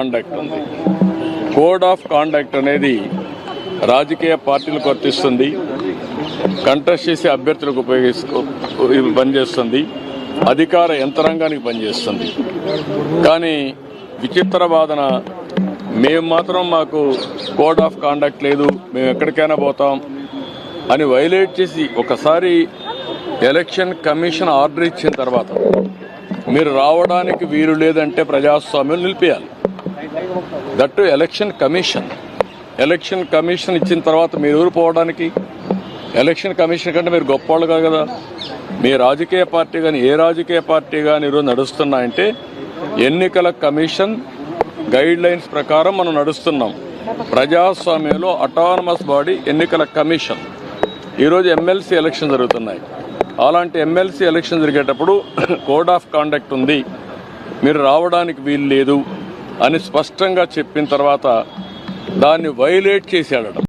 Conduct ఉంది. Code of conduct అనేది రాజకీయ పార్టీలకు వర్తిస్తుంది. కంటెస్ట్ చేసే అభ్యర్థులకు ఉపయోగిస్తూ పనిచేస్తుంది. అధికార యంత్రాంగానికి పనిచేస్తుంది. కానీ విచిత్ర వాదన మేము మాత్రం మాకు కోడ్ ఆఫ్ కాండక్ట్ లేదు మేము ఎక్కడికైనా పోతాం అని వైలేట్ చేసి ఒకసారి ఎలక్షన్ కమిషన్ ఆర్డర్ ఇచ్చిన తర్వాత మీరు రావడానికి వీలు లేదంటే ప్రజాస్వామ్యం నిలిపేయాలి. That election commission. Election commission ఇచ్చిన తర్వాత మీరు ఊరిపోవడానికి ఎలక్షన్ కమిషన్ కంటే మీరు గొప్పవాళ్ళు కాదు కదా. మీ రాజకీయ పార్టీ కానీ ఏ రాజకీయ పార్టీ కానీ ఈరోజు నడుస్తున్నాయంటే ఎన్నికల కమిషన్ గైడ్ లైన్స్ ప్రకారం మనం నడుస్తున్నాం. ప్రజాస్వామ్యంలో అటానమస్ బాడీ ఎన్నికల కమిషన్. ఈరోజు ఎమ్మెల్సీ ఎలక్షన్ జరుగుతున్నాయి. అలాంటి ఎమ్మెల్సీ ఎలక్షన్ జరిగేటప్పుడు కోడ్ ఆఫ్ కాండక్ట్ ఉంది. మీరు రావడానికి వీలు లేదు అని స్పష్టంగా చెప్పిన తర్వాత దాన్ని వైలేట్ చేశాడట.